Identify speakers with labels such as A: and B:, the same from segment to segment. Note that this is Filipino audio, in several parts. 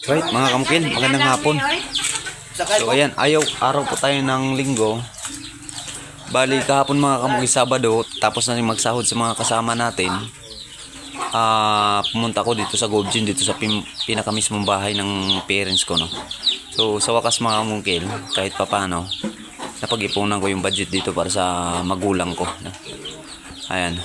A: Right, mga kamukil, magandang hapon. So ayan, ayaw, araw po tayo ng linggo. Bali kahapon mga kamukil Sabado, tapos na rin magsahod sa mga kasama natin. Ah, pumunta ko dito sa Gym, dito sa pin, pinakamismong bahay ng parents ko, no. So sa wakas mga kamukil, kahit papano, napag-ipunan ko yung budget dito para sa magulang ko. No? Ayan.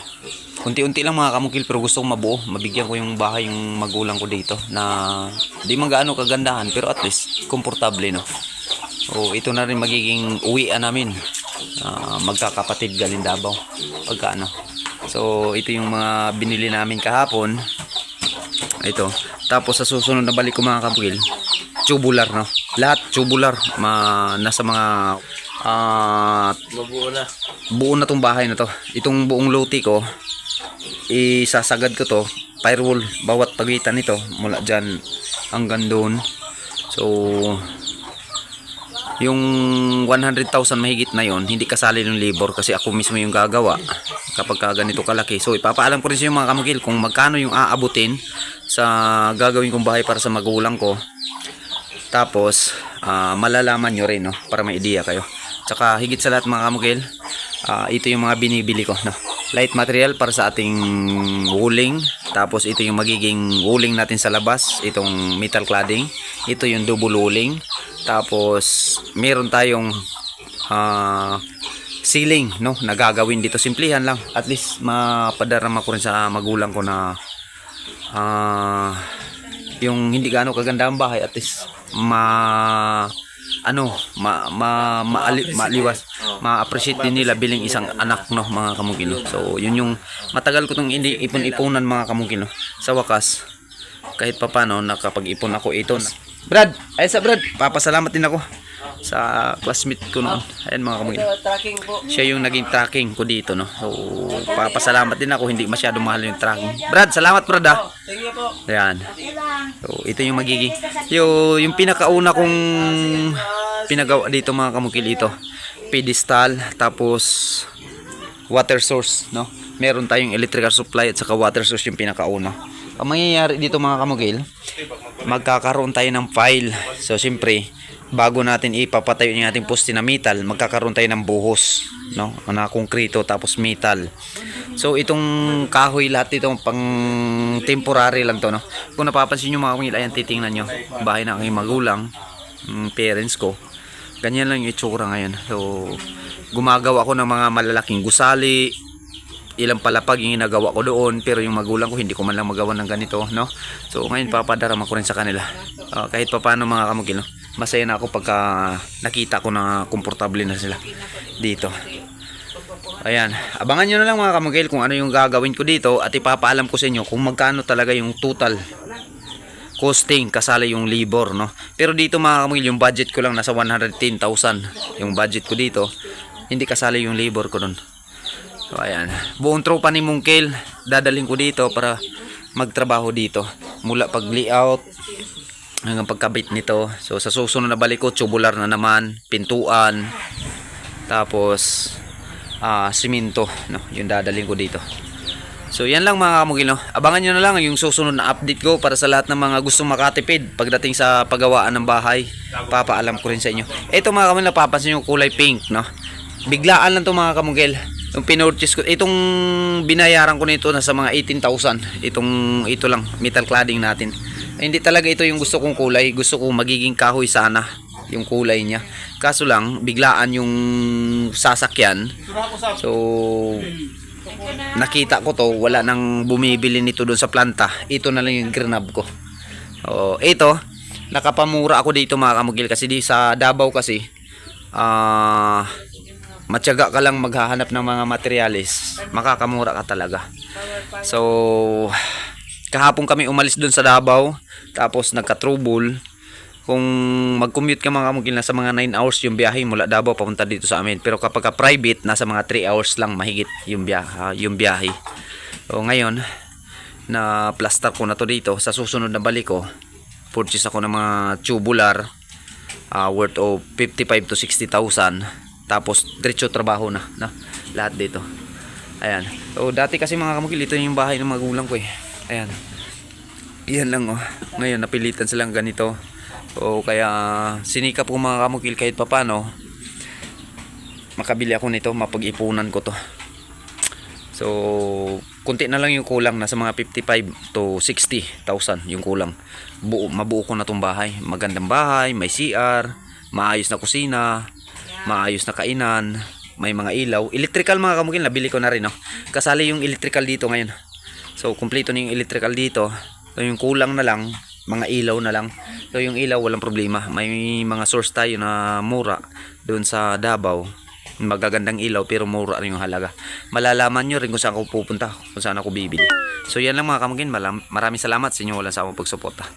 A: Unti-unti lang mga kamukil pero gusto kong mabuo. Mabigyan ko yung bahay yung magulang ko dito na di man gaano kagandahan pero at least komportable no. O ito na rin magiging uwian namin. Ah, magkakapatid galing Davao. Pagka ano. So ito yung mga binili namin kahapon. Ito. Tapos sa susunod na balik ko mga kamukil, tubular no. Lahat tubular. Ma, nasa mga ah
B: Mabuo na.
A: buo na tong bahay na to. Itong buong loti ko, isasagad ko to, firewall, bawat pagitan nito, mula dyan hanggang doon. So, yung 100,000 mahigit na yon hindi kasali ng labor kasi ako mismo yung gagawa kapag ka ganito kalaki. So, ipapaalam ko rin sa inyo mga kamagil kung magkano yung aabutin sa gagawin kong bahay para sa magulang ko. Tapos, ah, malalaman nyo rin, no? Para may idea kayo. Tsaka, higit sa lahat mga kamukil, ah, ito yung mga binibili ko, no? Light material para sa ating wooling. Tapos, ito yung magiging wooling natin sa labas. Itong metal cladding. Ito yung double wooling. Tapos, meron tayong ah, ceiling, no? Nagagawin dito. Simplihan lang. At least, mapadarama ko rin sa magulang ko na ah yung hindi gaano kaganda ang bahay at least ma ano ma ma maali, maaliwas. Ma-appreciate din nila bilang isang anak no mga kamugino so yun yung matagal ko tong hindi ipon-ipunan mga kamugino sa wakas kahit papano nakapag-ipon ako ito Brad ay sa Brad. Papasalamat din ako sa classmate ko noon ayan mga
B: po.
A: siya yung naging tracking ko dito no so papasalamat din ako hindi masyado mahal yung tracking Brad salamat Brad ah
B: Thank you po.
A: Ayan. So, ito yung magiging yung, yung pinakauna kong pinagawa dito mga kamukil ito. Pedestal tapos water source, no? Meron tayong electrical supply at saka water source yung pinakauna. Ang mangyayari dito mga kamukil, magkakaroon tayo ng file. So, siyempre, bago natin ipapatayo yung ating poste na metal, magkakaroon tayo ng buhos, no? Na konkrito tapos metal. So itong kahoy lahat ito pang temporary lang to no. Kung napapansin niyo mga kamil, ayan titingnan niyo. Bahay ng aking magulang, mm, parents ko. Ganyan lang yung itsura ngayon. So gumagawa ako ng mga malalaking gusali, ilang palapag yung ginagawa ko doon pero yung magulang ko hindi ko man lang magawa ng ganito no so ngayon papadarama ko rin sa kanila Ah, kahit pa paano mga kamugil no masaya na ako pagka nakita ko na komportable na sila dito Ayan, abangan nyo na lang mga kamugil kung ano yung gagawin ko dito at ipapaalam ko sa inyo kung magkano talaga yung total costing kasali yung labor no. Pero dito mga kamugil yung budget ko lang nasa 110,000 yung budget ko dito. Hindi kasali yung labor ko doon. So ayan, buong tropa ni Mungkil dadalhin ko dito para magtrabaho dito. Mula pag layout hanggang pagkabit nito. So sa susunod na balik ko tubular na naman, pintuan, tapos ah simento. No yung dadalhin ko dito. So yan lang mga kamugil no? Abangan nyo na lang yung susunod na update ko para sa lahat ng mga gustong makatipid pagdating sa paggawaan ng bahay. Papaalam ko rin sa inyo. Ito mga kamugil napapansin yung kulay pink no? Biglaan lang to mga kamugil yung pinorchase ko itong binayaran ko nito nasa mga 18,000 itong ito lang metal cladding natin. Hindi talaga ito yung gusto kong kulay. Gusto ko magiging kahoy sana yung kulay niya. Kaso lang biglaan yung sasakyan. So nakita ko to wala nang bumibili nito doon sa planta. Ito na lang yung grenab ko. Oh ito nakapamura ako dito mga kamugil kasi di sa Davao kasi ah matyaga ka lang maghahanap ng mga materialis. Makakamura ka talaga. So kahapon kami umalis doon sa Davao tapos nagka-trouble. Kung mag-commute ka mga kamugil nasa mga 9 hours yung biyahe mula Davao papunta dito sa amin. Pero kapag ka private nasa mga 3 hours lang mahigit yung biyahe, yung biyahe. So ngayon na plaster ko na to dito. Sa susunod na balik ko purchase ako ng mga tubular ah, worth of 55 to 60,000 tapos diretso trabaho na, na lahat dito ayan so dati kasi mga kamukil ito yung bahay ng magulang ko eh ayan yan lang oh. Ngayon napilitan silang ganito. O kaya sinikap ko mga kamukil kahit papano. Makabili ako nito, mapag-ipunan ko to. So, kunti na lang yung kulang, nasa mga 55 to 60,000 yung kulang. Buo, mabuo ko na tong bahay. Magandang bahay, may CR, maayos na kusina, maayos na kainan, may mga ilaw. Electrical mga kamukil, nabili ko na rin. No? Kasali yung electrical dito ngayon. So, kumpleto na yung electrical dito. So, yung kulang na lang, mga ilaw na lang. So, yung ilaw, walang problema. May mga source tayo na mura doon sa Davao. Magagandang ilaw pero mura rin yung halaga. Malalaman nyo rin kung saan ako pupunta, kung saan ako bibili. So, yan lang mga kamugin. Malam- Maraming salamat sa inyo. Walang sa pagsuporta.